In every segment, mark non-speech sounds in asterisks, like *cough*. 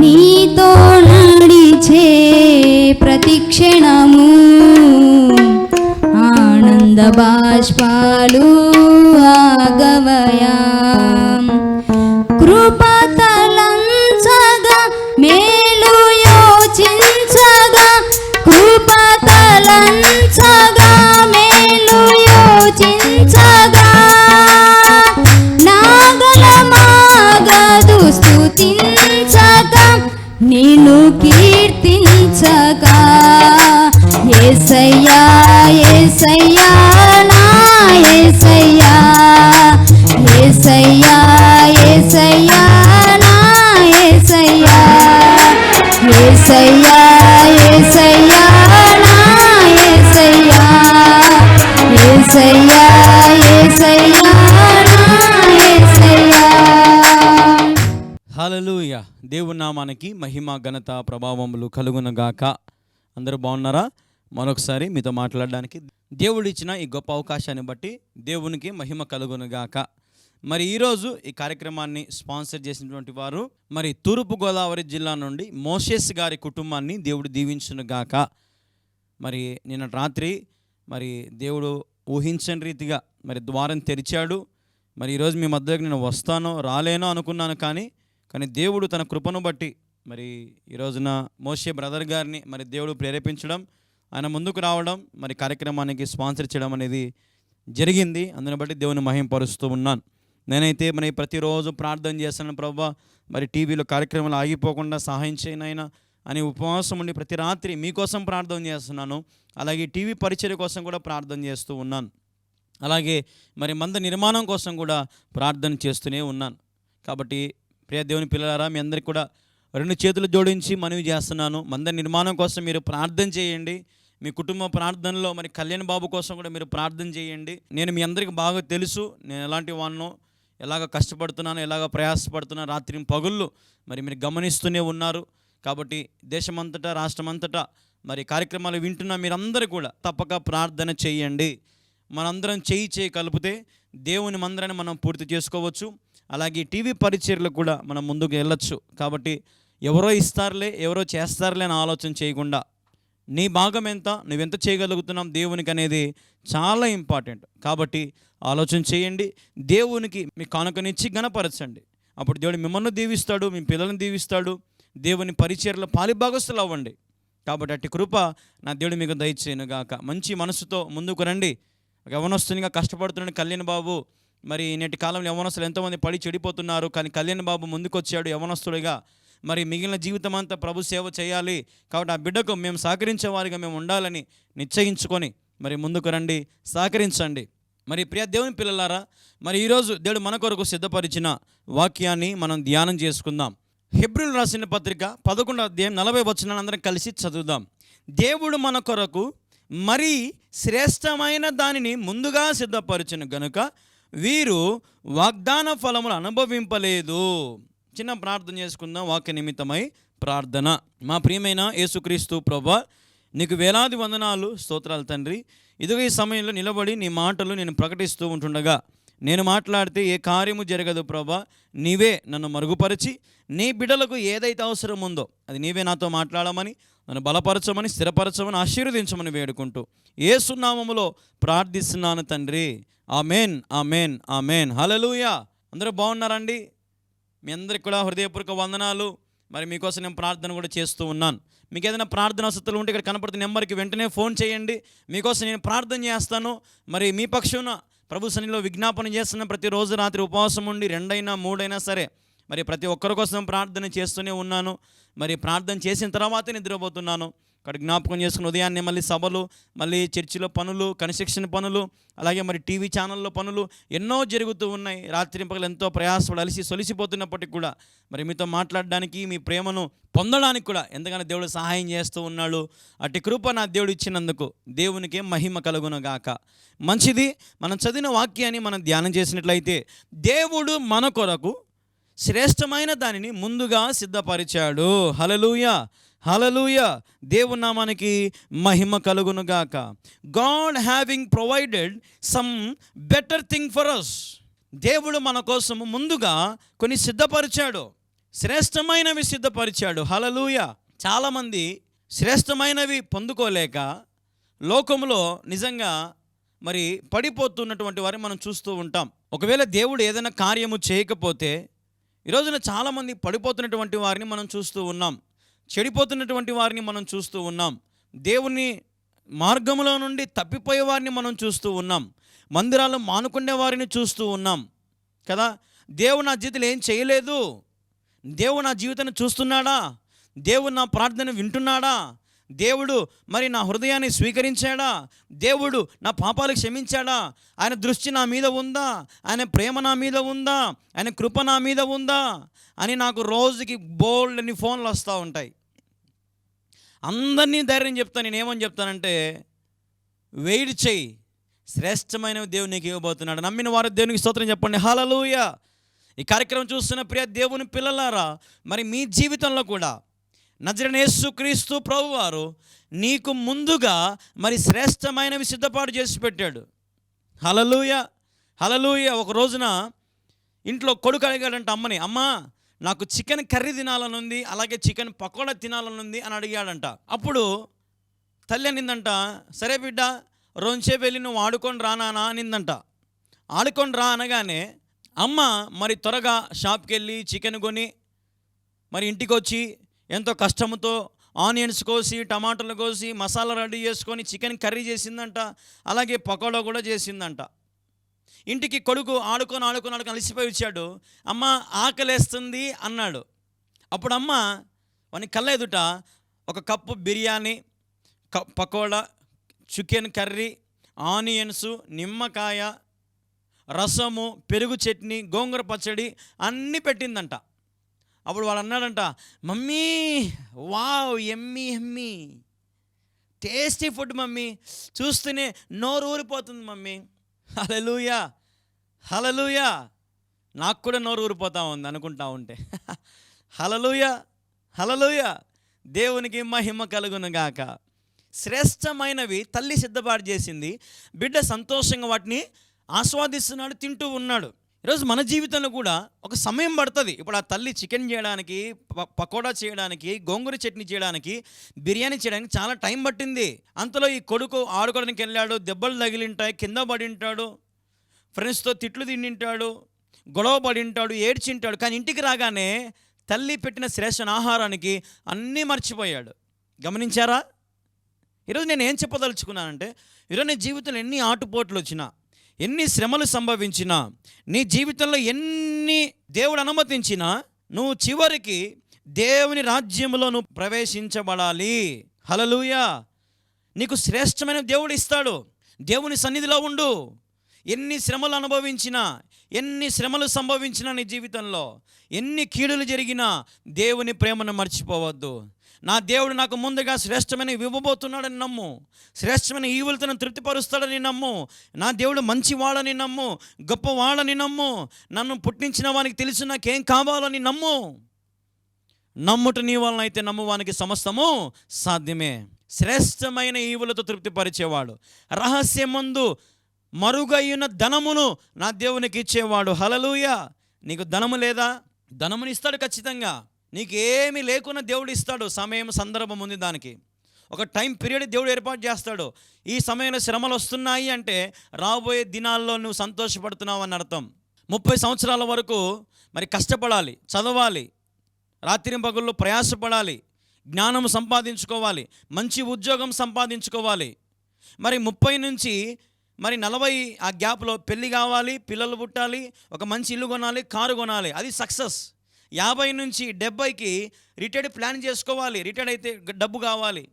నీతో నడిచే ప్రతి క్షణము ఆనంద బాష్పాలు ఆగవయా. కృపతలంచగా మేలు యోచించగా కృపతలంచగా మేలు యోచించగా. నాగలమాగదు స్తుతించగా నిన్ను కీర్తించగా. ఏసయ్యా ఏసయ్యా నా ఏసయ్యా. ఏసయ్యా ఏసయ్యా నా ఏసయ్యా. ఏసయ్యా నామానికి మహిమ ఘనత ప్రభావములు కలుగునగాక. అందరూ బాగున్నారా? మరొకసారి మీతో మాట్లాడడానికి దేవుడు ఇచ్చిన ఈ గొప్ప అవకాశాన్ని బట్టి దేవునికి మహిమ కలుగునగాక. మరి ఈరోజు ఈ కార్యక్రమాన్ని స్పాన్సర్ చేసినటువంటి వారు మరి తూర్పు గోదావరి జిల్లా నుండి మోషేస్ గారి కుటుంబాన్ని దేవుడు దీవించునుగాక. మరి నిన్న రాత్రి మరి దేవుడు ఊహించని రీతిగా మరి ద్వారం తెరిచాడు. మరి ఈరోజు మీ మధ్యకి నేను వస్తానో రాలేనో అనుకున్నాను కానీ కానీ దేవుడు తన కృపను బట్టి మరి ఈ రోజున మోషే బ్రదర్ గారిని మరి దేవుడు ప్రేరేపించడం ఆయన ముందుకు రావడం మరి కార్యక్రమానికి స్పాన్సర్ చేయడం అనేది జరిగింది. అందుని బట్టి దేవుని మహింపరుస్తూ ఉన్నాను. నేనైతే మరి ప్రతిరోజు ప్రార్థన చేస్తాను ప్రభా మరి టీవీలో కార్యక్రమాలు ఆగిపోకుండా సహాయం చేయనైనా అని ఉపవాసం ఉండి ప్రతి రాత్రి మీకోసం ప్రార్థన చేస్తున్నాను. అలాగే టీవీ పరిచయ కోసం కూడా ప్రార్థన చేస్తూ ఉన్నాను. అలాగే మరి మంద నిర్మాణం కోసం కూడా ప్రార్థన చేస్తూనే ఉన్నాను. కాబట్టి ప్రియ దేవుని పిల్లలారా మీ అందరికీ కూడా రెండు చేతులు జోడించి మనవి చేస్తున్నాను. మంద నిర్మాణం కోసం మీరు ప్రార్థన చేయండి. మీ కుటుంబ ప్రార్థనలో మరి కళ్యాణ్ బాబు కోసం కూడా మీరు ప్రార్థన చేయండి. నేను మీ అందరికి బాగా తెలుసు. నేను ఎలాంటి వాడినో ఎలాగ కష్టపడుతున్నాను ఎలాగ ప్రయాసపడుతున్నాను రాత్రి పగుళ్ళు మరి మీరు గమనిస్తూనే ఉన్నారు. కాబట్టి దేశమంతటా రాష్ట్రమంతటా మరి కార్యక్రమాలు వింటున్న మీరందరూ కూడా తప్పక ప్రార్థన చేయండి. మనందరం చేయి చేయి కలిపితే దేవుని మందిరాన్ని మనం పూర్తి చేసుకోవచ్చు. అలాగే టీవీ పరిచర్లు కూడా మనం ముందుకు వెళ్ళొచ్చు. కాబట్టి ఎవరో ఇస్తారులే ఎవరో చేస్తారులే అని ఆలోచన చేయకుండా నీ భాగం ఎంత నువ్వెంత చేయగలుగుతున్నాం దేవునికి అనేది చాలా ఇంపార్టెంట్. కాబట్టి ఆలోచన చేయండి. దేవునికి మీ కానుకనిచ్చి గణపరచండి. అప్పుడు దేవుడు మిమ్మల్ని దీవిస్తాడు మీ పిల్లల్ని దీవిస్తాడు. దేవుని పరిచర్లో పాలిభాగస్తులు అవ్వండి. కాబట్టి అట్టి కృప నా దేవుడు మీకు దయచేయను గాక మంచి మనసుతో ముందుకు రండి. యవనస్తునిగా కష్టపడుతున్నాడు కళ్యాణ్ బాబు. మరి నేటి కాలంలో యవనస్తులు ఎంతోమంది పడి చెడిపోతున్నారు కానీ కళ్యాణ్ బాబు ముందుకొచ్చాడు యవనస్తుడిగా మరి మిగిలిన జీవితం అంతా ప్రభు సేవ చేయాలి. కాబట్టి ఆ బిడ్డకు మేము సహకరించే వారిగా మేము ఉండాలని నిశ్చయించుకొని మరి ముందుకు రండి సహకరించండి. మరి ప్రియ దేవుని పిల్లలారా మరి ఈరోజు దేవుడు మన కొరకు సిద్ధపరిచిన వాక్యాన్ని మనం ధ్యానం చేసుకుందాం. హిబ్రిల్ రాసిన పత్రిక పదకొండు అధ్యాయం నలభై వచనాన్ని అందరం కలిసి చదువుదాం. దేవుడు మన కొరకు మరి శ్రేష్టమైన దానిని ముందుగా సిద్ధపరిచిన గనుక వీరు వాగ్దాన ఫలములు అనుభవింపలేదు. చిన్న ప్రార్థన చేసుకుందాం వాక్య నిమిత్తమై ప్రార్థన. మా ప్రియమైన యేసుక్రీస్తు ప్రభ నీకు వేలాది వందనాలు స్తోత్రాలు తండ్రి. ఇదిగో ఈ సమయంలో నిలబడి నీ మాటలు నేను ప్రకటిస్తూ ఉంటుండగా నేను మాట్లాడితే ఏ కార్యము జరగదు ప్రభా నీవే నన్ను మరుగుపరిచి నీ బిడ్డలకు ఏదైతే అవసరం ఉందో అది నీవే నాతో మాట్లాడమని నన్ను బలపరచమని స్థిరపరచమని ఆశీర్వదించమని వేడుకుంటూ ఏ సున్నామములో ప్రార్థిస్తున్నాను తండ్రి. ఆ మేన్ ఆ మేన్ ఆ మేన్ హలలుయా అందరూ బాగున్నారండి? మీ అందరికి కూడా హృదయపూర్వక వందనాలు. మరి మీకోసం నేను ప్రార్థన కూడా చేస్తూ ఉన్నాను. మీకు ఏదైనా ప్రార్థన వసతులు ఉంటే ఇక్కడ కనపడుతున్న నెంబర్కి వెంటనే ఫోన్ చేయండి. మీకోసం నేను ప్రార్థన చేస్తాను. మరి మీ పక్షున ప్రభు సన్నిలో విజ్ఞాపన చేస్తున్న ప్రతిరోజు రాత్రి ఉపవాసం ఉండి రెండైనా మూడైనా సరే మరి ప్రతి ఒక్కరి కోసం ప్రార్థన చేస్తూనే ఉన్నాను. మరి ప్రార్థన చేసిన తర్వాతే నిద్రపోతున్నాను. ఇక్కడ జ్ఞాపకం చేసుకుని ఉదయాన్నే మళ్ళీ సభలు మళ్ళీ చర్చిలో పనులు కన్స్ట్రక్షన్ పనులు అలాగే మరి టీవీ ఛానల్లో పనులు ఎన్నో జరుగుతూ ఉన్నాయి. రాత్రి పగలు ఎంతో ప్రయాసపడి అలిసి సొలిసిపోతున్నప్పటికీ కూడా మరి మీతో మాట్లాడడానికి మీ ప్రేమను పొందడానికి కూడా ఎంతగానో దేవుడు సహాయం చేస్తూ ఉన్నాడు. అటు కృప నా దేవుడు ఇచ్చినందుకు దేవునికి మహిమ కలుగునగాక. మంచిది మనం చదివిన వాక్యాన్ని మనం ధ్యానం చేసినట్లయితే దేవుడు మన కొరకు శ్రేష్టమైన దానిని ముందుగా సిద్ధపరిచాడు. హలలుయ హలలుయ దేవునామానికి మహిమ కలుగునుగాక. God having provided some better thing for us దేవుడు మన కోసం ముందుగా కొన్ని సిద్ధపరిచాడు. శ్రేష్టమైనవి సిద్ధపరిచాడు. హలలుయ చాలామంది శ్రేష్టమైనవి పొందుకోలేక లోకంలో నిజంగా మరి పడిపోతున్నటువంటి వారిని మనం చూస్తూ ఉంటాం. ఒకవేళ దేవుడు ఏదైనా కార్యము చేయకపోతే ఈ రోజున చాలామంది పడిపోతున్నటువంటి వారిని మనం చూస్తూ ఉన్నాం. చెడిపోతున్నటువంటి వారిని మనం చూస్తూ ఉన్నాం. దేవుని మార్గంలో నుండి తప్పిపోయే వారిని మనం చూస్తూ ఉన్నాం. మందిరాలు మానుకునే వారిని చూస్తూ ఉన్నాం. కదా? దేవుడు నా జీవితంలో ఏం చేయలేదు? దేవుడు నా జీవితాన్ని చూస్తున్నాడా? దేవుడు నా ప్రార్థన వింటున్నాడా? దేవుడు మరి నా హృదయాన్ని స్వీకరించాడా? దేవుడు నా పాపాలు క్షమించాడా? ఆయన దృష్టి నా మీద ఉందా? ఆయన ప్రేమ నా మీద ఉందా? ఆయన కృప నా మీద ఉందా? అని నాకు రోజుకి బోల్డ్ అని ఫోన్లు వస్తూ ఉంటాయి. అందరినీ ధైర్యం చెప్తాను నేను ఏమని చెప్తానంటే వెయిట్ చేయి శ్రేష్టమైన దేవుడు నీకు ఇవ్వబోతున్నాడు. నమ్మిన వారు దేవునికి స్తోత్రం చెప్పండి. హలలుయ ఈ కార్యక్రమం చూస్తున్న ప్రియ దేవుని పిల్లలారా మరి మీ జీవితంలో కూడా నజరనేసు క్రీస్తు ప్రభువారు నీకు ముందుగా మరి శ్రేష్టమైనవి సిద్ధపాటు చేసి పెట్టాడు. హలలుయ హలలుయ ఒక రోజున ఇంట్లో కొడుకు అడిగాడంట అమ్మని అమ్మా నాకు చికెన్ కర్రీ తినాలనుంది అలాగే చికెన్ పకోడా తినాలనుంది అని అడిగాడంట. అప్పుడు తల్లి అనిందంట సరే బిడ్డ రోజుసేపు వెళ్ళి నువ్వు ఆడుకొని రానానా అనిందంట. ఆడుకొని రా అనగానే అమ్మ మరి త్వరగా షాప్కి వెళ్ళి చికెన్ కొని మరి ఇంటికి వచ్చి ఎంతో కష్టంతో ఆనియన్స్ కోసి టమాటాలు కోసి మసాలా రెడీ చేసుకొని చికెన్ కర్రీ చేసిందంట అలాగే పకోడా కూడా చేసిందంట. ఇంటికి కొడుకు ఆడుకొని ఆడుకొని ఆడుకొని అలసిపోయి వచ్చాడు. అమ్మ ఆకలేస్తుంది అన్నాడు. అప్పుడు అమ్మ వాని కళ్ళ ఎదుట ఒక కప్పు బిర్యానీ క పకోడా చికెన్ కర్రీ ఆనియన్స్ నిమ్మకాయ రసము పెరుగు చట్నీ గోంగూర పచ్చడి అన్నీ పెట్టిందంట. అప్పుడు వాడు అన్నాడంట మమ్మీ వావ్ ఎమ్మి ఎమ్మి. Tasty food mummy. చూస్తూనే నోరు ఊరిపోతుంది మమ్మీ. హలలుయా హలలుయా నాకు కూడా నోరు ఊరిపోతా ఉంది అనుకుంటా ఉంటే. *laughs* హలలుయా హలలుయా దేవునికి మహిమ కలుగును గాక. శ్రేష్టమైనవి తల్లి సిద్ధపాటు చేసింది. బిడ్డ సంతోషంగా వాటిని ఆస్వాదిస్తున్నాడు తింటూ ఉన్నాడు. ఈరోజు మన జీవితంలో కూడా ఒక సమయం పడుతుంది. ఇప్పుడు ఆ తల్లి చికెన్ చేయడానికి ప- పకోడా చేయడానికి గోంగూర చట్నీ చేయడానికి బిర్యానీ చేయడానికి చాలా టైం పట్టింది. అంతలో ఈ కొడుకు ఆడుకోవడానికి వెళ్ళాడు దెబ్బలు తగిలింటాయి కింద పడి ఉంటాడు ఫ్రెండ్స్తో తిట్లు తిండింటాడు గొడవ పడింటాడు ఏడ్చింటాడు. కానీ ఇంటికి రాగానే తల్లి పెట్టిన శ్రేష్ఠ ఆహారానికి అన్నీ మర్చిపోయాడు. గమనించారా? ఈరోజు నేను ఏం చెప్పదలుచుకున్నానంటే ఈరోజు నీ జీవితంలో ఎన్ని ఆటుపోట్లు వచ్చినా ఎన్ని శ్రమలు సంభవించినా నీ జీవితంలో ఎన్ని దేవుడు అనుమతించినా నువ్వు చివరికి దేవుని రాజ్యంలో నువ్వు ప్రవేశించబడాలి. హలలుయా నీకు శ్రేష్టమైన దేవుడు ఇస్తాడు. దేవుని సన్నిధిలో ఉండు. ఎన్ని శ్రమలు అనుభవించినా ఎన్ని శ్రమలు సంభవించినా నీ జీవితంలో ఎన్ని కీడులు జరిగినా దేవుని ప్రేమను మర్చిపోవద్దు. నా దేవుడు నాకు ముందుగా శ్రేష్టమైన ఇవ్వబోతున్నాడని నమ్ము. శ్రేష్టమైన ఈవులతను తృప్తిపరుస్తాడని నమ్ము. నా దేవుడు మంచివాడని నమ్ము. గొప్పవాడని నమ్ము. నన్ను పుట్టించిన వానికి తెలిసి నాకేం కావాలని నమ్ము. నమ్ముట నీ వలన అయితే నమ్మువానికి సమస్తము సాధ్యమే. శ్రేష్టమైన ఈవులతో తృప్తిపరిచేవాడు. రహస్యమందు మరుగైన ధనమును నా దేవునికి ఇచ్చేవాడు. హలలుయ నీకు ధనము లేదా? ధనముని ఇస్తాడు ఖచ్చితంగా. నీకు ఏమీ లేకున్నా దేవుడు ఇస్తాడు సమయం సందర్భం ఉంది దానికి. ఒక టైం పీరియడ్ దేవుడు ఏర్పాటు చేస్తాడు. ఈ సమయంలో శ్రమలు వస్తున్నాయి అంటే రాబోయే దినాల్లో నువ్వు సంతోషపడుతున్నావు అని అర్థం. ముప్పై సంవత్సరాల వరకు మరి కష్టపడాలి చదవాలి రాత్రి పగుల్లో ప్రయాసపడాలి జ్ఞానం సంపాదించుకోవాలి మంచి ఉద్యోగం సంపాదించుకోవాలి. మరి ముప్పై నుంచి మరి నలభై ఆ గ్యాప్లో పెళ్ళి కావాలి పిల్లలు పుట్టాలి ఒక మంచి ఇల్లు కొనాలి కారు కొనాలి. అది సక్సెస్. యాభై నుంచి డెబ్బైకి రిటైర్డ్ ప్లాన్ చేసుకోవాలి. రిటైర్డ్ అయితే డబ్బు కావాలి.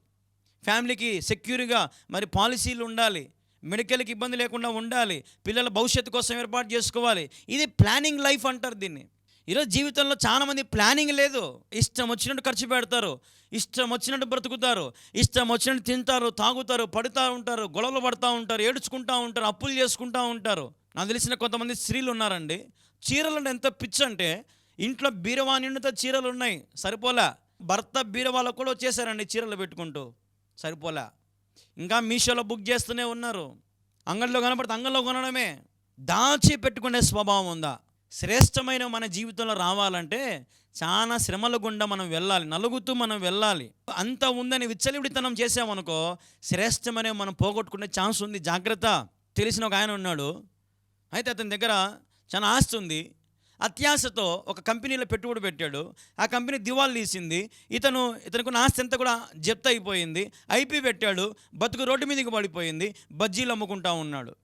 ఫ్యామిలీకి సెక్యూర్గా మరి పాలసీలు ఉండాలి. మెడికల్కి ఇబ్బంది లేకుండా ఉండాలి. పిల్లల భవిష్యత్తు కోసం ఏర్పాటు చేసుకోవాలి. ఇది ప్లానింగ్ లైఫ్ అంటారు దీన్ని. ఈరోజు జీవితంలో చాలామంది ప్లానింగ్ లేదు. ఇష్టం వచ్చినట్టు ఖర్చు పెడతారు. ఇష్టం వచ్చినట్టు బ్రతుకుతారు. ఇష్టం వచ్చినట్టు తింటారు తాగుతారు పడుతూ ఉంటారు గొడవలు పడుతూ ఉంటారు ఏడుచుకుంటూ ఉంటారు అప్పులు చేసుకుంటూ ఉంటారు. నాకు తెలిసిన కొంతమంది స్త్రీలు ఉన్నారండి. చీరలు ఎంత పిచ్చి అంటే ఇంట్లో బీరవా నిండుతో చీరలు ఉన్నాయి. సరిపోలే. భర్త బీరవాళ్ళకు కూడా వచ్చేసారండి చీరలు పెట్టుకుంటూ. సరిపోలే. ఇంకా మీషోలో బుక్ చేస్తూనే ఉన్నారు. అంగడిలో కనపడితే అంగడిలో కొనడమే. దాచి పెట్టుకునే స్వభావం ఉందా? శ్రేష్టమైన మన జీవితంలో రావాలంటే చాలా శ్రమల గుండా మనం వెళ్ళాలి నలుగుతూ మనం వెళ్ళాలి. అంత ఉందని విచ్చలివిడితనం చేసామనుకో శ్రేష్టమనే మనం పోగొట్టుకునే ఛాన్స్ ఉంది. జాగ్రత్త. తెలిసిన ఒక ఆయన ఉన్నాడు. అయితే అతని దగ్గర చాలా ఆస్తి ఉంది. అత్యాశతో ఒక కంపెనీలో పెట్టుబడి పెట్టాడు. ఆ కంపెనీ దివాళ్ళు తీసింది. ఇతను ఇతనుకున్న ఆస్తి అంతా కూడా జప్త అయిపోయింది. ఐపీ పెట్టాడు. బతుకు రోడ్డు మీదకి పడిపోయింది. బజ్జీలు అమ్ముకుంటా ఉన్నాడు.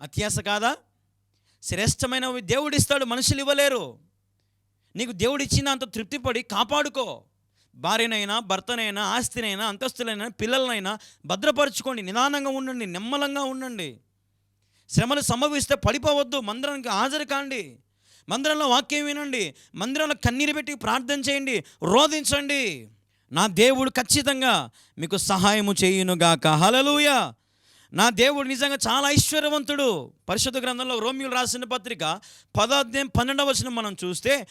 అత్యాశ కాదా? శ్రేష్టమైనవి దేవుడు ఇస్తాడు మనుషులు ఇవ్వలేరు. నీకు దేవుడు ఇచ్చినంత తృప్తిపడి కాపాడుకో. భార్యనైనా భర్తనైనా ఆస్తినైనా అంతస్తులైనా పిల్లలనైనా భద్రపరచుకోండి నిదానంగా ఉండండి నిమ్మలంగా ఉండండి. శ్రమలు సంభవిస్తే పడిపోవద్దు మందిరానికి హాజరు కాండి మందిరంలో వాక్యం వినండి మందిరంలో కన్నీరు పెట్టి ప్రార్థన చేయండి రోధించండి. నా దేవుడు ఖచ్చితంగా మీకు సహాయము చేయునుగాక. హలలుయా నా దేవుడు నిజంగా చాలా ఐశ్వర్యవంతుడు. పరిశుద్ధ గ్రంథంలో రోమియోలు రాసిన పత్రిక పదార్థం పన్నెండవ వచనం మనం చూస్తే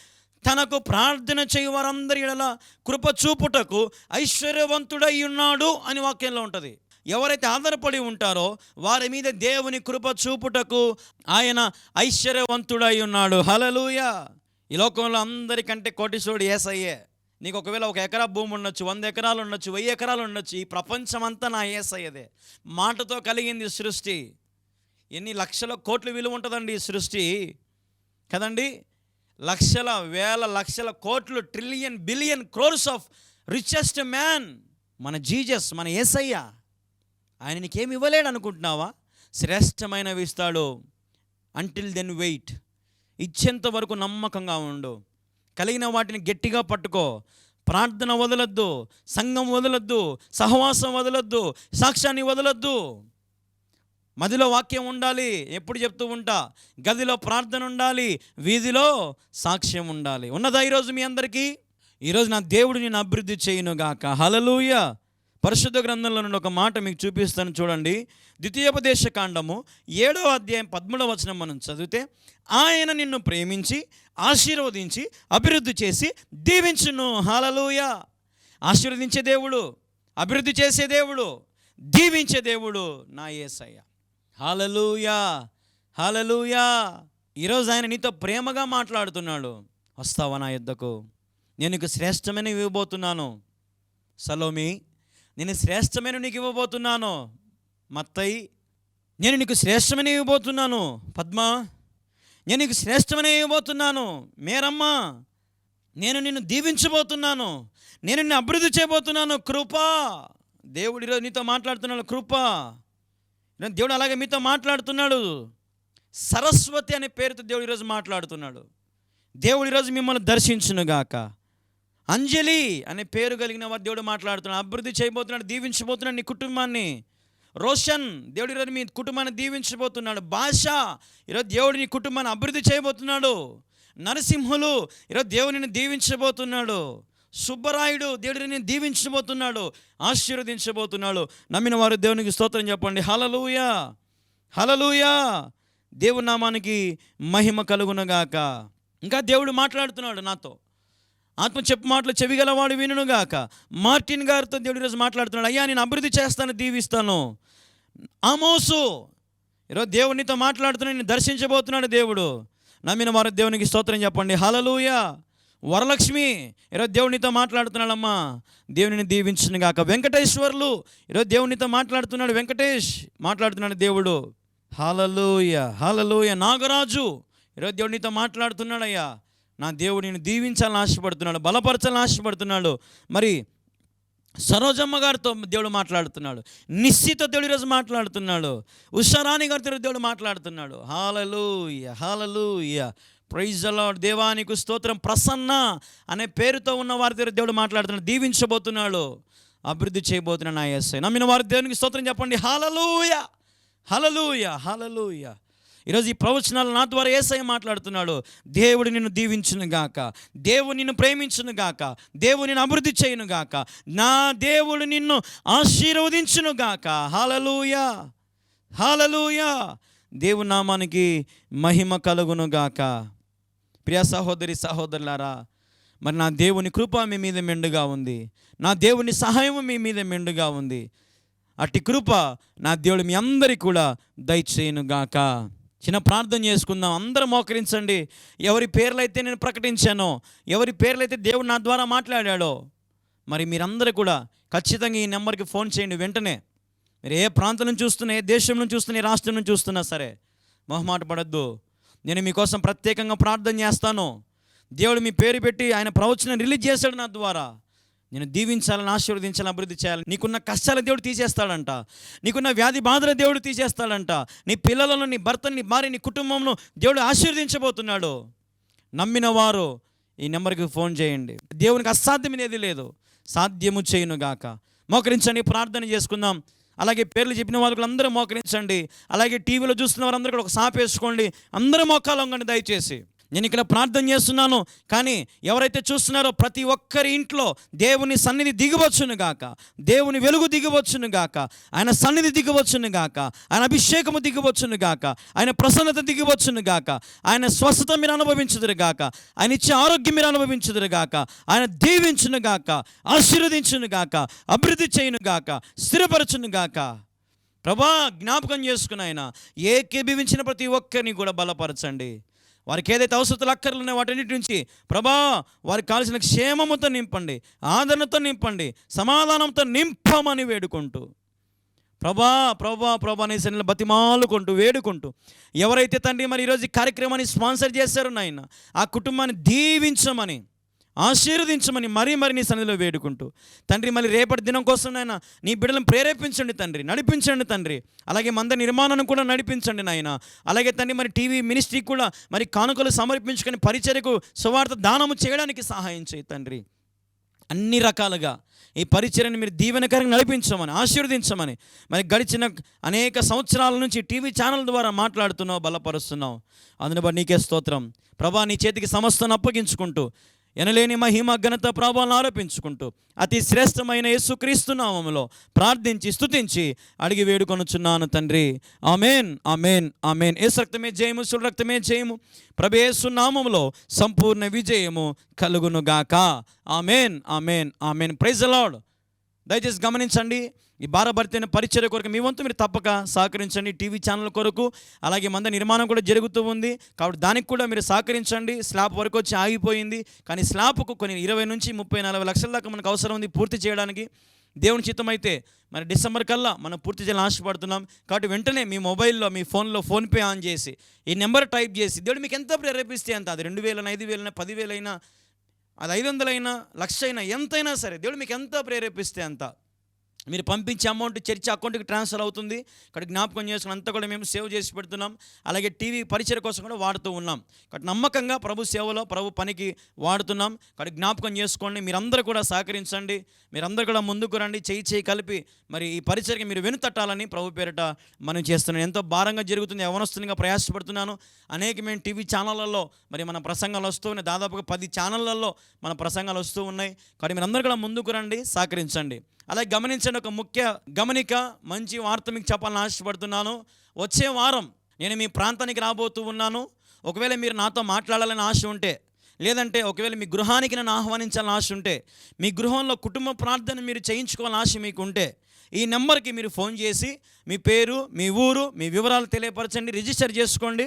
తనకు ప్రార్థన చేయు వారందరి ఎడల కృప చూపుటకు ఐశ్వర్యవంతుడై ఉన్నాడు అని వాక్యంలో ఉంటుంది. ఎవరైతే ఆధారపడి ఉంటారో వారి మీద దేవుని కృప చూపుటకు ఆయన ఐశ్వర్యవంతుడై ఉన్నాడు. హలలుయ ఈ లోకంలో అందరికంటే కోటిసోడు ఏసయ్యే. నీకు ఒకవేళ ఒక ఎకరా భూమి ఉండొచ్చు వంద ఎకరాలు ఉండొచ్చు వెయ్యి ఎకరాలు ఉండొచ్చు ఈ ప్రపంచమంతా నా ఏసయ్యదే మాటతో కలిగింది సృష్టి. ఎన్ని లక్షల కోట్లు విలువ ఉంటుందండి ఈ సృష్టి. కదండి? లక్షల వేల లక్షల కోట్లు trillion billion crores of richest man మన జీజస్ మన ఏసయ్య. ఆయన నీకేమి ఇవ్వలేడు అనుకుంటున్నావా? శ్రేష్టమైనవి ఇస్తాడు. అంటిల్ దెన్ వెయిట్ ఇచ్చేంత వరకు నమ్మకంగా ఉండు. కలిగిన వాటిని గట్టిగా పట్టుకో. ప్రార్థన వదలొద్దు. సంఘం వదలొద్దు. సహవాసం వదలొద్దు. సాక్ష్యాన్ని వదలొద్దు. మదిలో వాక్యం ఉండాలి. ఎప్పుడు చెప్తూ ఉంటా గదిలో ప్రార్థన ఉండాలి వీధిలో సాక్ష్యం ఉండాలి. ఉన్నదా ఈరోజు మీ అందరికీ? ఈరోజు నా దేవుడు నేను అభివృద్ధి చేయనుగాక హలలుయ పరిశుద్ధ గ్రంథంలో నుండి ఒక మాట మీకు చూపిస్తాను చూడండి. ద్వితీయోపదేశ కాండము ఏడవ అధ్యాయం పదమూడవ వచనం మనం చదివితే ఆయన నిన్ను ప్రేమించి ఆశీర్వదించి అభివృద్ధి చేసి దీవించును. హాలలోయ ఆశీర్వదించే దేవుడు అభివృద్ధి చేసే దేవుడు దీవించే దేవుడు నా యేసయ్య. హాలలుయా హాలలుయా ఈరోజు ఆయన నీతో ప్రేమగా మాట్లాడుతున్నాడు. వస్తావా నా యుద్ధకు? నేను నీకు శ్రేష్టమైన ఇవ్వబోతున్నాను. సలోమి నేను శ్రేష్టమైన నీకు ఇవ్వబోతున్నాను. మత్తయి నేను నీకు శ్రేష్టమైన ఇవ్వబోతున్నాను. పద్మ నేను నీకు శ్రేష్టమని ఇవ్వబోతున్నాను. మేరమ్మా నేను నిన్ను దీవించబోతున్నాను. నేను నిన్ను అభివృద్ధి చేయబోతున్నాను. కృపా. దేవుడు ఈరోజు నీతో మాట్లాడుతున్నాడు. కృప. దేవుడు అలాగే మీతో మాట్లాడుతున్నాడు. సరస్వతి అనే పేరుతో దేవుడు ఈరోజు మాట్లాడుతున్నాడు. దేవుడు ఈరోజు మిమ్మల్ని దర్శించునుగాక. అంజలి అనే పేరు కలిగిన వారు దేవుడు మాట్లాడుతున్నాడు. అభివృద్ధి చేయబోతున్నాడు దీవించబోతున్నాడు నీ కుటుంబాన్ని. రోషన్ దేవుడు ఈరోజు మీ కుటుంబాన్ని దీవించబోతున్నాడు. భాష ఈరోజు దేవుడు నీ కుటుంబాన్ని అభివృద్ధి చేయబోతున్నాడు. నరసింహులు ఈరోజు దేవుడిని దీవించబోతున్నాడు. సుబ్బరాయుడు దేవుడిని దీవించబోతున్నాడు. ఆశీర్వదించబోతున్నాడు. నమ్మిన వారు దేవునికి స్తోత్రం చెప్పండి. హలలుయా హలలుయా దేవునామానికి మహిమ కలుగునగాక. ఇంకా దేవుడు మాట్లాడుతున్నాడు నాతో. ఆత్మ చెప్పు మాటలు చెవిగలవాడు వినుగాక మార్టిన్ గారితో దేవుడు ఈరోజు మాట్లాడుతున్నాడు అయ్యా నేను అభివృద్ధి చేస్తాను దీవిస్తాను. ఆమోసు ఈరోజు దేవునితో మాట్లాడుతున్నాడు నేను దర్శించబోతున్నాడు దేవుడు. నమ్మిన వారు దేవునికి స్తోత్రం చెప్పండి. హలలుయ వరలక్ష్మి ఈరోజు దేవునితో మాట్లాడుతున్నాడమ్మా. దేవునిని దీవించును గాక వెంకటేశ్వర్లు ఈరోజు దేవునితో మాట్లాడుతున్నాడు వెంకటేష్ మాట్లాడుతున్నాడు దేవుడు. హలలుయ హలలుయ నాగరాజు ఈరోజు దేవునితో మాట్లాడుతున్నాడయ్యా. నా దేవుడిని దీవించాలని ఆశపడుతున్నాడు బలపరచాలని ఆశపడుతున్నాడు. మరి సరోజమ్మ గారితో దేవుడు మాట్లాడుతున్నాడు. నిశ్చిత దేవుడు ఈరోజు మాట్లాడుతున్నాడు. ఉషారాణి గారితో దేవుడు మాట్లాడుతున్నాడు. Hallelujah hallelujah. ప్రైజ్ అలాడ్ దేవానికి స్తోత్రం. ప్రసన్న అనే పేరుతో ఉన్న వారి దగ్గర దేవుడు మాట్లాడుతున్నాడు. దీవించబోతున్నాడు. అభివృద్ధి చేయబోతున్నాడు నా ఎస్ఐ నమ్మిన వారి దేవునికి స్తోత్రం చెప్పండి. Hallelujah hallelujah hallelujah. ఈరోజు ఈ ప్రవచనాలు నా ద్వారా ఏసై మాట్లాడుతున్నాడు. దేవుడు నిన్ను దీవించును గాక. దేవుడు నిన్ను ప్రేమించును గాక. దేవుడు నిన్ను అభివృద్ధి చేయును గాక. నా దేవుడు నిన్ను ఆశీర్వదించును గాక. హాలలూయ హాలలూయ దేవుని నామానికి మహిమ కలుగును గాక. ప్రియ సహోదరి సహోదరులారా మరి నా దేవుని కృప మీ మీద మెండుగా ఉంది. నా దేవుని సహాయం మీ మీద మెండుగా ఉంది. అట్టి కృప నా దేవుడు మీ అందరికీ కూడా దయచేయును గాక. చిన్న ప్రార్థన చేసుకుందాం. అందరూ మోకరించండి. ఎవరి పేర్లైతే నేను ప్రకటించానో ఎవరి పేర్లైతే దేవుడు నా ద్వారా మాట్లాడాడో మరి మీరందరూ కూడా ఖచ్చితంగా ఈ నెంబర్కి ఫోన్ చేయండి వెంటనే. మీరు ఏ ప్రాంతం నుంచి చూస్తున్నా ఏ దేశం నుంచి చూస్తున్నా ఏ రాష్ట్రం నుంచి చూస్తున్నా సరే మొహమాట పడద్దు. నేను మీకోసం ప్రత్యేకంగా ప్రార్థన చేస్తాను. దేవుడు మీ పేరు పెట్టి ఆయన ప్రవచనం రిలీజ్ చేశాడు నా ద్వారా. నేను దీవించాలని ఆశీర్వదించాలని అభివృద్ధి చేయాలి నీకున్న కష్టాల దేవుడు తీసేస్తాడంట. నీకున్న వ్యాధి బాధల దేవుడు తీసేస్తాడంట. నీ పిల్లలను నీ భర్తని నీ భార్య నీ కుటుంబంలో దేవుడు ఆశీర్వదించబోతున్నాడు. నమ్మిన వారు ఈ నెంబర్కి ఫోన్ చేయండి. దేవునికి అసాధ్యమైనది లేదు. సాధ్యము చేయును గాక మోకరించండి ప్రార్థన చేసుకుందాం. అలాగే పేర్లు చెప్పిన వాళ్ళకి అందరూ మోకరించండి. అలాగే టీవీలో చూస్తున్న వారందరూ కూడా ఒక సాపేసుకోండి. అందరూ మోకాలంగండి దయచేసి. నేను ఇక్కడ ప్రార్థన చేస్తున్నాను. కానీ ఎవరైతే చూస్తున్నారో ప్రతి ఒక్కరి ఇంట్లో దేవుని సన్నిధి దిగవచ్చును గాక. దేవుని వెలుగు దిగవచ్చును గాక. ఆయన సన్నిధి దిగవచ్చును గాక. ఆయన అభిషేకము దిగవచ్చును గాక. ఆయన ప్రసన్నత దిగవచ్చును గాక. ఆయన స్వస్థత మీరు అనుభవించుదురు గాక. ఆయన ఇచ్చే ఆరోగ్యం మీరు అనుభవించుదురు గాక. ఆయన దీవించును గాక. ఆశీర్వదించును గాక. అభివృద్ధి చేయును గాక. స్థిరపరచును గాక. ప్రభా జ్ఞాపకం చేసుకుని ఆయన ఏకీభవించిన ప్రతి ఒక్కరిని కూడా బలపరచండి. వారికి ఏదైతే అవసరతలు అక్కర్లు ఉన్నాయో వాటన్నిటి నుంచి ప్రభా వారికి కావాల్సిన క్షేమముతో నింపండి ఆదరణతో నింపండి సమాధానంతో నింపమని వేడుకుంటూ. ప్రభా ప్రభా ప్రభా అనే శని బతిమాలుకుంటూ వేడుకుంటూ. ఎవరైతే తండ్రి మరి ఈరోజు ఈ కార్యక్రమాన్ని స్పాన్సర్ చేశారో నాయన ఆ కుటుంబాన్ని దీవించమని ఆశీర్వదించమని మరీ మరి నీ సన్నిధిలో వేడుకుంటూ తండ్రి మళ్ళీ రేపటి దినం కోసం నాయన నీ బిడ్డలను ప్రేరేపించండి తండ్రి నడిపించండి తండ్రి. అలాగే మంద నిర్మాణాన్ని కూడా నడిపించండి నాయన. అలాగే తండ్రి మరి టీవీ మినిస్ట్రీ కూడా మరి కానుకలు సమర్పించుకొని పరిచర్యకు సువార్త దానము చేయడానికి సహాయం చేయి తండ్రి. అన్ని రకాలుగా ఈ పరిచర్ని మీరు దీవెనకరంగా నడిపించమని ఆశీర్వదించమని మరి గడిచిన అనేక సంవత్సరాల నుంచి టీవీ ఛానల్ ద్వారా మాట్లాడుతున్నావు బలపరుస్తున్నావు. అందుని బట్టి నీకే స్తోత్రం. ప్రభా నీ చేతికి సమస్తను అప్పగించుకుంటూ ఎనలేని మహిమ ఘనత ప్రభావాలను ఆరోపించుకుంటూ అతి శ్రేష్టమైన యేసుక్రీస్తు నామములో ప్రార్థించి స్తుతించి అడిగి వేడుకొనుచున్నాను తండ్రి. Amen amen amen. ఏసు రక్తమే జయము సుడు రక్తమే జయము. ప్రభేసు నామములో సంపూర్ణ విజయము కలుగును గాక ఆమెన్ ఆమెన్ ఆమెన్. ప్రైజ్ అలాడ్ దయచేసి గమనించండి. ఈ భారభర్తైన పరిచర్య కొరకు మీ వంతు మీరు తప్పక సహకరించండి టీవీ ఛానల్ కొరకు. అలాగే మంద నిర్మాణం కూడా జరుగుతూ ఉంది. కాబట్టి దానికి కూడా మీరు సహకరించండి. స్లాబ్ వరకు వచ్చి ఆగిపోయింది. కానీ స్లాబ్కు కొన్ని ఇరవై నుంచి ముప్పై నలభై లక్షల దాకా మనకు అవసరం ఉంది పూర్తి చేయడానికి. దేవుని చిత్తం అయితే మరి డిసెంబర్ కల్లా మనం పూర్తి చేయాలని ఆశపడుతున్నాం. కాబట్టి వెంటనే మీ మొబైల్లో మీ ఫోన్లో ఫోన్పే ఆన్ చేసి ఈ నెంబర్ టైప్ చేసి దేవుడు మీకు ఎంత ప్రేరేపిస్తే అంత అది రెండు వేలైనా ఐదు వేలైనా పదివేలైనా అది ఐదు వందలైనా లక్ష అయినా ఎంతైనా సరే దేవుడు మీకు ఎంత ప్రేరేపిస్తే అంత మీరు పంపించే అమౌంట్ చర్చి అకౌంట్కి ట్రాన్స్ఫర్ అవుతుంది. ఇక్కడ జ్ఞాపకం చేసుకుని అంతా కూడా మేము సేవ్ చేసి పెడుతున్నాం. అలాగే టీవీ పరిచయ కోసం కూడా వాడుతూ ఉన్నాం. కాబట్టి నమ్మకంగా ప్రభు సేవలో ప్రభు పనికి వాడుతున్నాం. కాబట్టి జ్ఞాపకం చేసుకోండి. మీరందరూ కూడా సహకరించండి. మీరందరూ కూడా ముందుకు రండి. చేయి చేయి కలిపి మరి ఈ పరిచయకి మీరు వెనుతట్టాలని ప్రభు పేరిట మనం చేస్తున్నాం. ఎంతో భారంగా జరుగుతుంది. యవనస్తునిగా ప్రయాసపడుతున్నాను. అనేక మేము టీవీ ఛానళ్ళల్లో మరి మన ప్రసంగాలు వస్తూ ఉన్నాయి. దాదాపుగా పది ఛానళ్ళల్లో మన ప్రసంగాలు వస్తూ ఉన్నాయి. కాబట్టి మీరందరూ కూడా ముందుకు రండి. సహకరించండి. అలాగే గమనించండి ఒక ముఖ్య గమనిక మంచి వార్త మీకు చెప్పాలని ఆశపడుతున్నాను. వచ్చే వారం నేను మీ ప్రాంతానికి రాబోతూ ఉన్నాను. ఒకవేళ మీరు నాతో మాట్లాడాలని ఆశ ఉంటే లేదంటే ఒకవేళ మీ గృహానికి నన్ను ఆహ్వానించాలని ఆశ ఉంటే మీ గృహంలో కుటుంబ ప్రార్థన మీరు చేయించుకోవాలని ఆశ మీకు ఉంటే ఈ నెంబర్కి మీరు ఫోన్ చేసి మీ పేరు మీ ఊరు మీ వివరాలు తెలియపరచండి రిజిస్టర్ చేసుకోండి.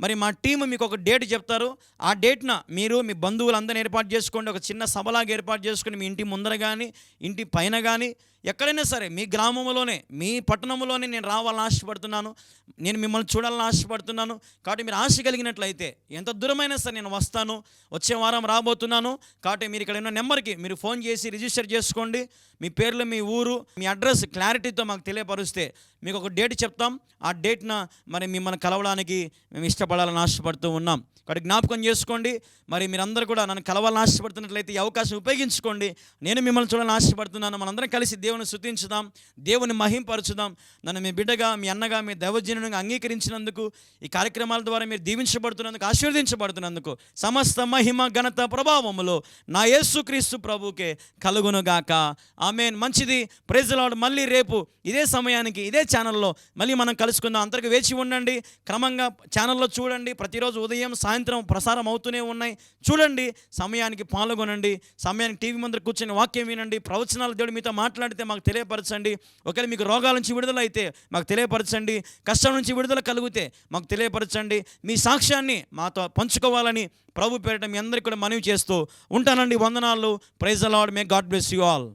మరి మా టీం మీకు ఒక డేట్ చెప్తారు. ఆ డేట్న మీరు మీ బంధువులందరినీ ఏర్పాటు చేసుకోండి. ఒక చిన్న సభలాగా ఏర్పాటు చేసుకుని మీ ఇంటి ముందర కానీ ఇంటి పైన కానీ ఎక్కడైనా సరే మీ గ్రామంలోనే మీ పట్టణంలోనే నేను రావాలని ఆశపడుతున్నాను. నేను మిమ్మల్ని చూడాలని ఆశపడుతున్నాను. కాబట్టి మీరు ఆశ కలిగినట్లయితే ఎంత దూరమైనా సరే నేను వస్తాను. వచ్చే వారం రాబోతున్నాను. కాబట్టి మీరు ఇక్కడ ఉన్న నెంబర్కి మీరు ఫోన్ చేసి రిజిస్టర్ చేసుకోండి. మీ పేర్లు మీ ఊరు మీ అడ్రస్ క్లారిటీతో మాకు తెలియపరుస్తే మీకు ఒక డేట్ చెప్తాం. ఆ డేట్న మరి మిమ్మల్ని కలవడానికి మేము ఇష్టపడాలని ఆశపడుతూ ఉన్నాం. కాబట్టి జ్ఞాపకం చేసుకోండి. మరి మీరందరూ కూడా నన్ను కలవాలని ఆశపడుతున్నట్లయితే ఈ అవకాశం ఉపయోగించుకోండి. నేను మిమ్మల్ని చూడాలని ఆశపడుతున్నాను. మనందరం కలిసి దేవుని శుతించుదాం దేవుని మహింపరచుదాం. నన్ను మీ బిడ్డగా మీ అన్నగా మీ దైవజనునిగా అంగీకరించినందుకు ఈ కార్యక్రమాల ద్వారా మీరు దీవించబడుతున్నందుకు ఆశీర్వదించబడుతున్నందుకు సమస్త మహిమ ఘనత ప్రభావములో నా యేసుక్రీస్తు ప్రభుకే కలుగునుగాక. ఆమెన్. మంచిది. ప్రజలాడు మళ్ళీ రేపు ఇదే సమయానికి ఇదే ఛానల్లో మళ్ళీ మనం కలుసుకుందాం. అందరికి వేచి ఉండండి. క్రమంగా ఛానల్లో చూడండి. ప్రతిరోజు ఉదయం సాయంత్రం ప్రసారం అవుతూనే ఉన్నాయి. చూడండి సమయానికి పాల్గొనండి. సమయానికి టీవీ ముందర కూర్చొని వాక్యం వినండి. ప్రవచనాలు దేవుడు మీతో మాట్లాడితే మాకు తెలియపరచండి. ఒకవేళ మీకు రోగాల నుంచి విడుదల అయితే మాకు తెలియపరచండి. కష్టం నుంచి విడుదల కలిగితే మాకు తెలియపరచండి. మీ సాక్ష్యాన్ని మాతో పంచుకోవాలని ప్రభు పేరిట మీ అందరికీ కూడా మనవి చేస్తూ ఉంటానండి. వందనాలు. Praise Lord may God bless you all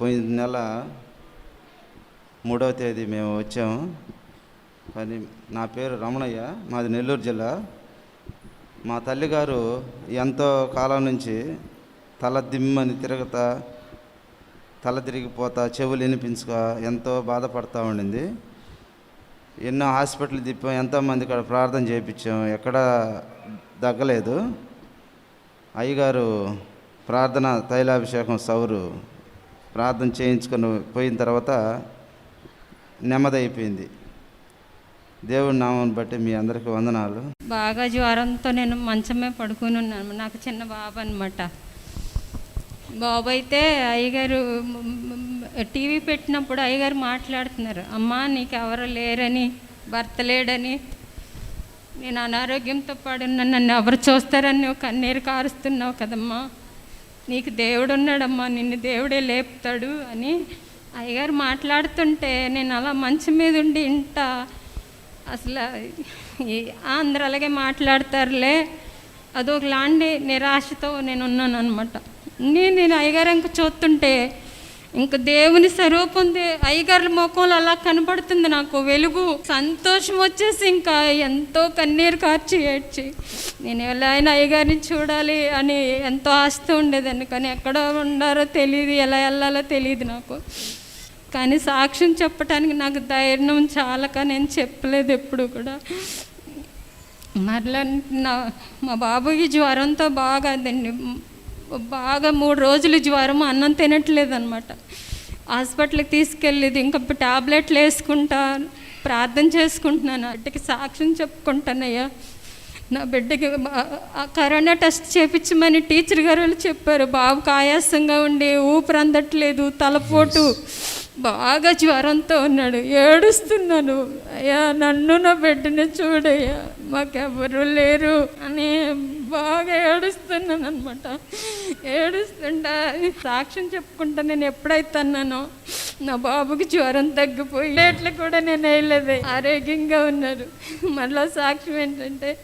పోయిన నెల మూడవ తేదీ మేము వచ్చాము. కానీ నా పేరు రమణయ్య మాది నెల్లూరు జిల్లా. మా తల్లిగారు ఎంతో కాలం నుంచి తల దిమ్మని తిరగతా తల తిరిగిపోతా చెవులు వినిపించుక ఎంతో బాధపడతా ఉండింది. ఎన్నో హాస్పిటల్ తిప్పాం ఎంతోమంది ఇక్కడ ప్రార్థన చేయించాం ఎక్కడా తగ్గలేదు. అయ్యగారు ప్రార్థన తైలాభిషేకం సౌరు ప్రార్థన చేయించుకొని పోయిన తర్వాత నెమ్మదైపోయింది. దేవుడి నామం బట్టి మీ అందరికీ వందనాలు. బాగా జ్వరంతో నేను మంచమే పడుకుని ఉన్నాను. నాకు చిన్న బాబు అనమాట బాబు అయితే అయ్యగారు టీవీ పెట్టినప్పుడు అయ్యగారు మాట్లాడుతున్నారు. అమ్మా నీకు ఎవరు లేరని భర్త లేడని నేను అనారోగ్యంతో పడున్నా నన్ను ఎవరు చూస్తారని నువ్వు కన్నీరు కారుస్తున్నావు కదమ్మా. నీకు దేవుడు ఉన్నాడమ్మా నిన్ను దేవుడే లేపుతాడు అని అయ్యగారు మాట్లాడుతుంటే నేను అలా మంచం మీద ఉండి ఇంట అసలు అందరు అందరూ అలాగే మాట్లాడతారులే అదొకలాంటి నిరాశతో నేను ఉన్నాను అనమాట నేను నేను అయ్యగారు ఇంక చూస్తుంటే ఇంక దేవుని స్వరూపం అయ్యగారుల ముఖంలో అలా కనపడుతుంది నాకు వెలుగు. సంతోషం వచ్చేసి ఇంకా ఎంతో కన్నీరు కార్చి ఏడ్చి నేను ఎలా అయినా అయ్యగారిని చూడాలి అని ఎంతో ఆస్తి ఉండేదాన్ని కానీ ఎక్కడ ఉండారో తెలియదు ఎలా వెళ్ళాలో తెలియదు నాకు. కానీ సాక్ష్యం చెప్పడానికి నాకు ధైర్యం చాలక నేను చెప్పలేదు ఎప్పుడు కూడా. మరలా నా మా బాబుకి జ్వరంతో బాగా అదండి. బాగా మూడు రోజులు జ్వరం అన్నం తినట్లేదు అనమాట హాస్పిటల్కి తీసుకెళ్ళేది ఇంకా టాబ్లెట్లు వేసుకుంటా ప్రార్థన చేసుకుంటున్నాను. బిడ్డకి సాక్ష్యం చెప్పుకుంటానయ్యా. నా బిడ్డకి కరోనా టెస్ట్ చేపించమని టీచర్ గారు వాళ్ళు చెప్పారు. బాబుకి ఆయాసంగా ఉండి ఊపిరి అందట్లేదు తలపోటు. బాగా జ్వరంతో ఉన్నాడు. ఏడుస్తున్నాను. అయ్యా నన్ను నా బిడ్డని చూడయ్యా. మాకెవరు లేరు అని బాగా ఏడుస్తున్నాను అనమాట ఏడుస్తుంటా సాక్ష్యం చెప్పుకుంటా నేను ఎప్పుడైతే అన్నానో నా బాబుకి జ్వరం తగ్గిపోయి ప్లేట్లు కూడా నేను వేయలేదు. ఆరోగ్యంగా ఉన్నారు మళ్ళీ సాక్ష్యం ఏంటంటే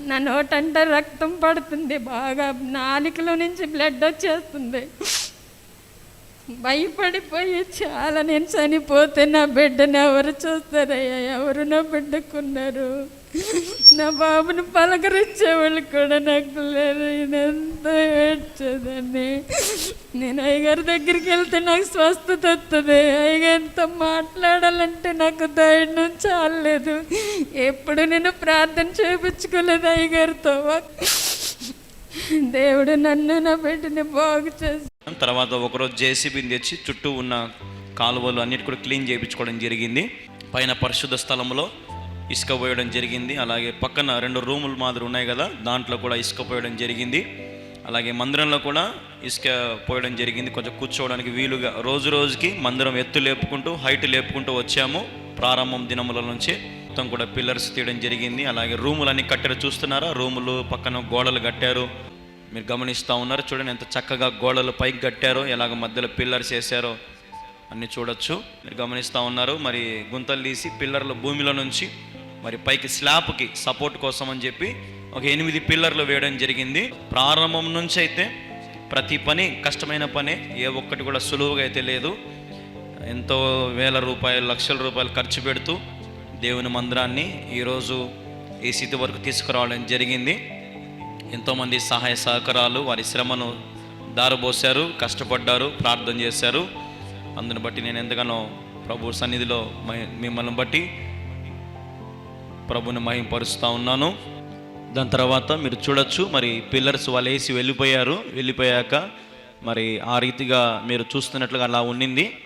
నా నోటంటే రక్తం పడుతుంది. బాగా నాలికలో నుంచి బ్లడ్ వచ్చేస్తుంది. భయపడిపోయి చాలా నేను చనిపోతే నా బిడ్డని ఎవరు చూస్తారయ్యా? ఎవరు నా బిడ్డకున్నారు? నా బాబుని పలకరించేవాళ్ళు కూడా నాకు లేరు. నేను ఎంతో నేను అయ్యగారి దగ్గరికి వెళ్తే నాకు స్వస్థత వస్తుంది అయ్యగారితో మాట్లాడాలంటే నాకు ధైర్యం చాలలేదు. ఎప్పుడు నేను ప్రార్థన చేయించుకోలేదు అయ్యగారితో. దేవుడు నన్ను నా బిడ్డని బాగు చేసి తర్వాత ఒకరోజు జేసీబీని తెచ్చి చుట్టూ ఉన్న కాలువలు అన్నిటి కూడా క్లీన్ చేయించుకోవడం జరిగింది. పైన పరిశుద్ధ స్థలంలో ఇసుక పోయడం జరిగింది. అలాగే పక్కన రెండు రూములు మాదిరి ఉన్నాయి కదా దాంట్లో కూడా ఇసుక పోయడం జరిగింది. అలాగే మందిరంలో కూడా ఇసుక పోయడం జరిగింది. కొంచెం కూర్చోవడానికి వీలుగా రోజు రోజుకి మందిరం ఎత్తు లేపుకుంటూ హైట్ లేపుకుంటూ వచ్చాము. ప్రారంభం దినముల నుంచి మొత్తం కూడా పిల్లర్స్ తీయడం జరిగింది. అలాగే రూములు అన్ని కట్టారు చూస్తున్నారా? రూములు పక్కన గోడలు కట్టారు. మీరు గమనిస్తూ ఉన్నారు చూడండి ఎంత చక్కగా గోడలు పైకి కట్టారో ఎలాగ మధ్యలో పిల్లర్స్ వేసారో అన్ని చూడొచ్చు. మీరు గమనిస్తూ ఉన్నారు మరి గుంతలు తీసి పిల్లర్లు భూమిలో నుంచి మరి పైకి స్లాబ్కి సపోర్ట్ కోసం అని చెప్పి ఒక ఎనిమిది పిల్లర్లు వేయడం జరిగింది. ప్రారంభం నుంచి అయితే ప్రతి పని కష్టమైన పని ఏ ఒక్కటి కూడా సులువుగా అయితే లేదు. ఎంతో వేల రూపాయలు లక్షల రూపాయలు ఖర్చు పెడుతూ దేవుని మందిరాన్ని ఈరోజు ఈ స్థితి వరకు తీసుకురావడం జరిగింది. ఎంతోమంది సహాయ సహకారాలు వారి శ్రమను దారబోసారు కష్టపడ్డారు ప్రార్థన చేశారు. అందుని బట్టి నేను ఎంతగానో ప్రభు సన్నిధిలో మిమ్మల్ని బట్టి ప్రభుని మహింపరుస్తూ ఉన్నాను. దాని తర్వాత మీరు చూడొచ్చు మరి పిల్లర్స్ వాళ్ళు వేసి వెళ్ళిపోయారు. వెళ్ళిపోయాక మరి ఆ రీతిగా మీరు చూస్తున్నట్లుగా అలా ఉండింది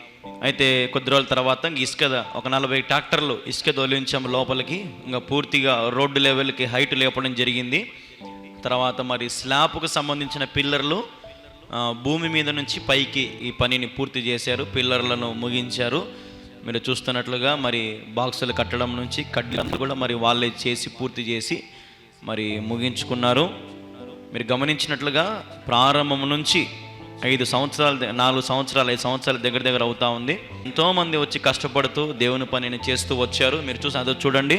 అయితే కొద్ది రోజుల తర్వాత ఇంక ఇసుక ఒక నలభై ట్రాక్టర్లు ఇసుక తొలించాము లోపలికి. ఇంకా పూర్తిగా రోడ్డు లెవెల్కి హైట్ లేపడం జరిగింది. తర్వాత మరి స్లాబ్కు సంబంధించిన పిల్లర్లు భూమి మీద నుంచి పైకి ఈ పనిని పూర్తి చేశారు పిల్లర్లను ముగించారు. మీరు చూస్తున్నట్లుగా మరి బాక్సులు కట్టడం నుంచి కడ్డీలంతా కూడా మరి వాళ్ళే చేసి పూర్తి చేసి మరి ముగించుకున్నారు. మీరు గమనించినట్లుగా ప్రారంభం నుంచి ఐదు సంవత్సరాలు నాలుగు సంవత్సరాలు ఐదు సంవత్సరాల దగ్గర దగ్గర అవుతా ఉంది. ఎంతోమంది వచ్చి కష్టపడుతూ దేవుని పనిని చేస్తూ వచ్చారు. మీరు చూసి అదో చూడండి.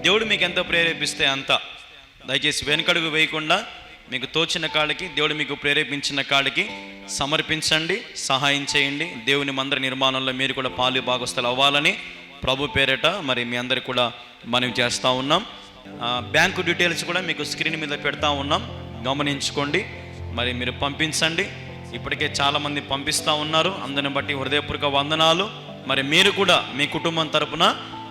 దేవుడు మీకు ఎంత ప్రేరేపిస్తే అంత. దయచేసి వెనుకడుగు వేయకుండా మీకు తోచిన కాడికి దేవుడు మీకు ప్రేరేపించిన కాడికి సమర్పించండి సహాయం చేయండి. దేవుని మందిర నిర్మాణంలో మీరు కూడా పాలు భాగస్థలు అవ్వాలని ప్రభు పేరేట మరి మీ అందరికి కూడా మనం చేస్తూ ఉన్నాం. బ్యాంకు డీటెయిల్స్ కూడా మీకు స్క్రీన్ మీద పెడతా ఉన్నాం. గమనించుకోండి. మరి మీరు పంపించండి. ఇప్పటికే చాలామంది పంపిస్తూ ఉన్నారు. అందరిని బట్టి హృదయపూర్వక వందనాలు. మరి మీరు కూడా మీ కుటుంబం తరపున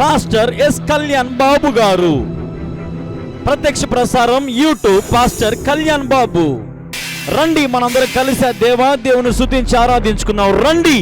పాస్టర్ ఎస్ కళ్యాణ్ బాబు గారు. ప్రత్యక్ష ప్రసారం యూట్యూబ్ పాస్టర్ కళ్యాణ్ బాబు రండి మనందరం కలిసి దేవా దేవుని శుద్ధించి ఆరాధించుకున్నాం రండి.